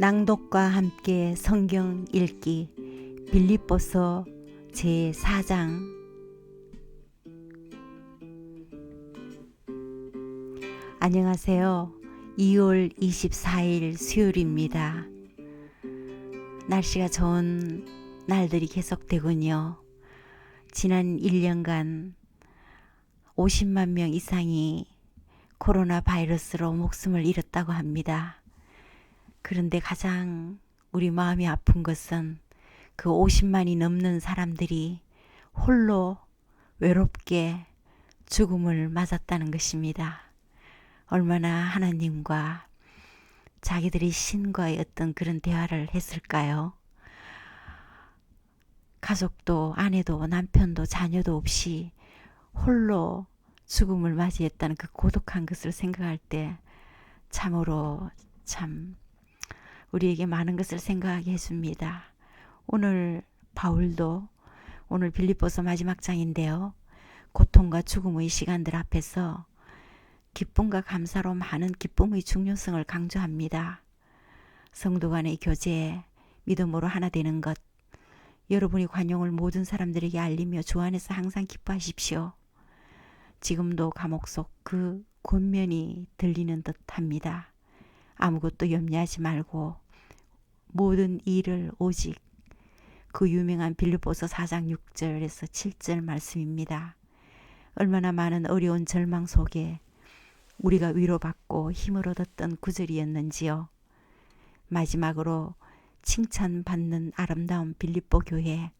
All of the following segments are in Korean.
낭독과 함께 성경 읽기 빌립보서 제 4장 안녕하세요. 2월 24일 수요일입니다. 날씨가 좋은 날들이 계속되군요. 지난 1년간 50만 명 이상이 코로나 바이러스로 목숨을 잃었다고 합니다. 그런데 가장 우리 마음이 아픈 것은 그 50만이 넘는 사람들이 홀로 외롭게 죽음을 맞았다는 것입니다. 얼마나 하나님과 자기들이 신과의 어떤 그런 대화를 했을까요? 가족도 아내도 남편도 자녀도 없이 홀로 죽음을 맞이했다는 그 고독한 것을 생각할 때 참으로 참 우리에게 많은 것을 생각하게 해줍니다. 오늘 바울도 오늘 빌립보서 마지막 장인데요. 고통과 죽음의 시간들 앞에서 기쁨과 감사로 많은 기쁨의 중요성을 강조합니다. 성도 간의 교제, 믿음으로 하나 되는 것, 여러분이 관용을 모든 사람들에게 알리며 주 안에서 항상 기뻐하십시오. 지금도 감옥 속 그 권면이 들리는 듯 합니다. 아무것도 염려하지 말고 모든 일을 오직 그 유명한 빌립보서 4장 6절에서 7절 말씀입니다. 얼마나 많은 어려운 절망 속에 우리가 위로받고 힘을 얻었던 구절이었는지요. 마지막으로 칭찬받는 아름다운 빌립보 교회,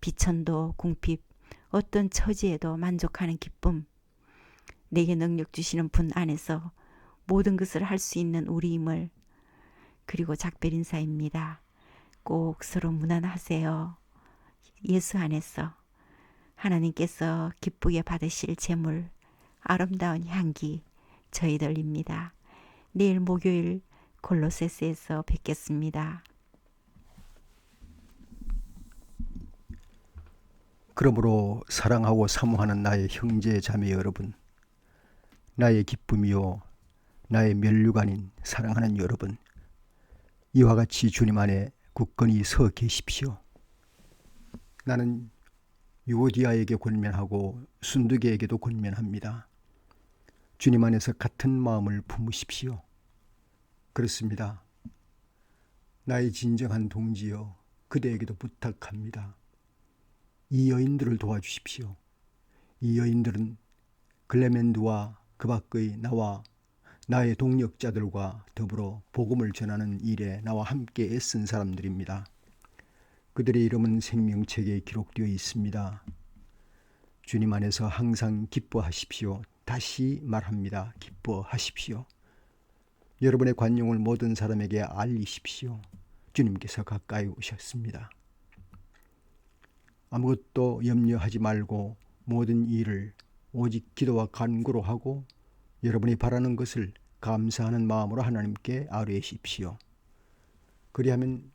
비천도 궁핍, 어떤 처지에도 만족하는 기쁨, 내게 능력 주시는 분 안에서 모든 것을 할 수 있는 우리임을 그리고 작별 인사입니다. 꼭 서로 무난하세요. 예수 안에서 하나님께서 기쁘게 받으실 재물, 아름다운 향기 저희들입니다. 내일 목요일 골로세스에서 뵙겠습니다. 그러므로 사랑하고 사모하는 나의 형제 자매 여러분, 나의 기쁨이요, 나의 멸류관인 사랑하는 여러분, 이와 같이 주님 안에 굳건히 서 계십시오. 나는 유오디아에게 권면하고 순두계에게도 권면합니다. 주님 안에서 같은 마음을 품으십시오. 그렇습니다. 나의 진정한 동지여, 그대에게도 부탁합니다. 이 여인들을 도와주십시오. 이 여인들은 글레멘드와 그 밖의 나와 나의 동력자들과 더불어 복음을 전하는 일에 나와 함께 애쓴 사람들입니다. 그들의 이름은 생명책에 기록되어 있습니다. 주님 안에서 항상 기뻐하십시오. 다시 말합니다. 기뻐하십시오. 여러분의 관용을 모든 사람에게 알리십시오. 주님께서 가까이 오셨습니다. 아무것도 염려하지 말고 모든 일을 오직 기도와 간구로 하고 여러분이 바라는 것을 감사하는 마음으로 하나님께 아뢰십시오. 그리하면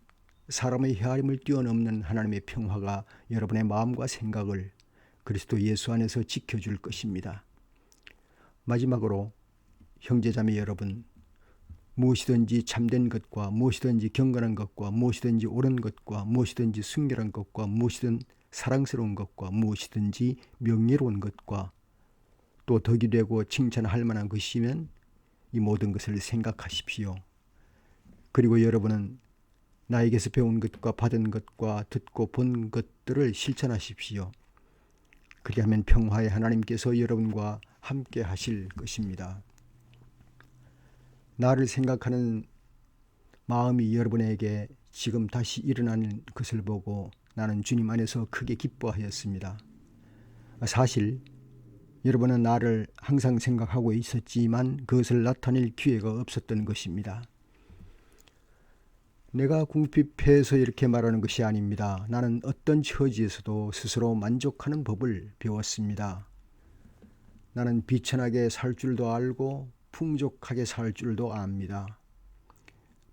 사람의 헤아림을 뛰어넘는 하나님의 평화가 여러분의 마음과 생각을 그리스도 예수 안에서 지켜줄 것입니다. 마지막으로 형제자매 여러분, 무엇이든지 참된 것과 무엇이든지 경건한 것과 무엇이든지 옳은 것과 무엇이든지 순결한 것과 무엇이든 사랑스러운 것과 무엇이든지 명예로운 것과 또 덕이 되고 칭찬할 만한 것이면 이 모든 것을 생각하십시오. 그리고 여러분은 나에게서 배운 것과 받은 것과 듣고 본 것들을 실천하십시오. 그리하면 평화의 하나님께서 여러분과 함께 하실 것입니다. 나를 생각하는 마음이 여러분에게 지금 다시 일어나는 것을 보고 나는 주님 안에서 크게 기뻐하였습니다. 사실 여러분은 나를 항상 생각하고 있었지만 그것을 나타낼 기회가 없었던 것입니다. 내가 궁핍해서 이렇게 말하는 것이 아닙니다. 나는 어떤 처지에서도 스스로 만족하는 법을 배웠습니다. 나는 비천하게 살 줄도 알고 풍족하게 살 줄도 압니다.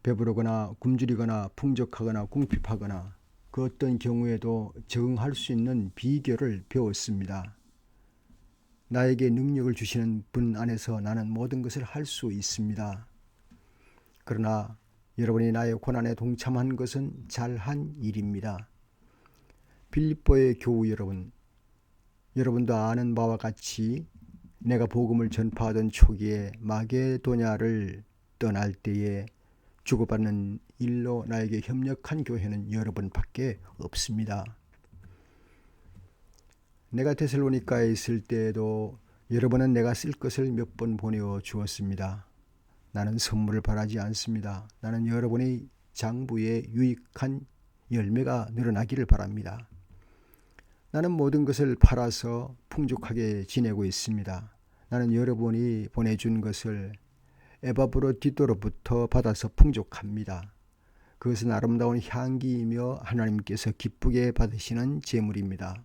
배부르거나 굶주리거나 풍족하거나 궁핍하거나 그 어떤 경우에도 적응할 수 있는 비결을 배웠습니다. 나에게 능력을 주시는 분 안에서 나는 모든 것을 할 수 있습니다. 그러나 여러분이 나의 고난에 동참한 것은 잘한 일입니다. 빌립보의 교우 여러분, 여러분도 아는 바와 같이 내가 복음을 전파하던 초기에 마게도냐를 떠날 때에 주고받는 일로 나에게 협력한 교회는 여러분밖에 없습니다. 내가 데살로니카에 있을 때에도 여러분은 내가 쓸 것을 몇 번 보내어 주었습니다. 나는 선물을 바라지 않습니다. 나는 여러분의 장부에 유익한 열매가 늘어나기를 바랍니다. 나는 모든 것을 팔아서 풍족하게 지내고 있습니다. 나는 여러분이 보내준 것을 에바브로 디도로부터 받아서 풍족합니다. 그것은 아름다운 향기이며 하나님께서 기쁘게 받으시는 제물입니다.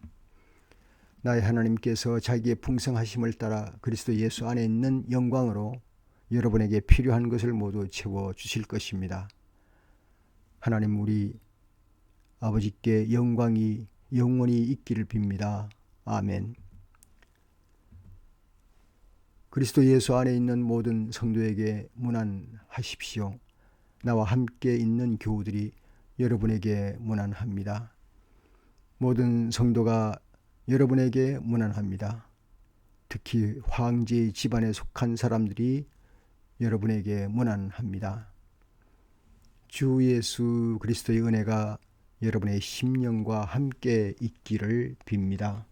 나의 하나님께서 자기의 풍성하심을 따라 그리스도 예수 안에 있는 영광으로 여러분에게 필요한 것을 모두 채워 주실 것입니다. 하나님 우리 아버지께 영광이 영원히 있기를 빕니다. 아멘. 그리스도 예수 안에 있는 모든 성도에게 문안하십시오. 나와 함께 있는 교우들이 여러분에게 문안합니다. 모든 성도가 여러분에게 문안합니다. 특히 황제의 집안에 속한 사람들이 여러분에게 문안합니다. 주 예수 그리스도의 은혜가 여러분의 심령과 함께 있기를 빕니다.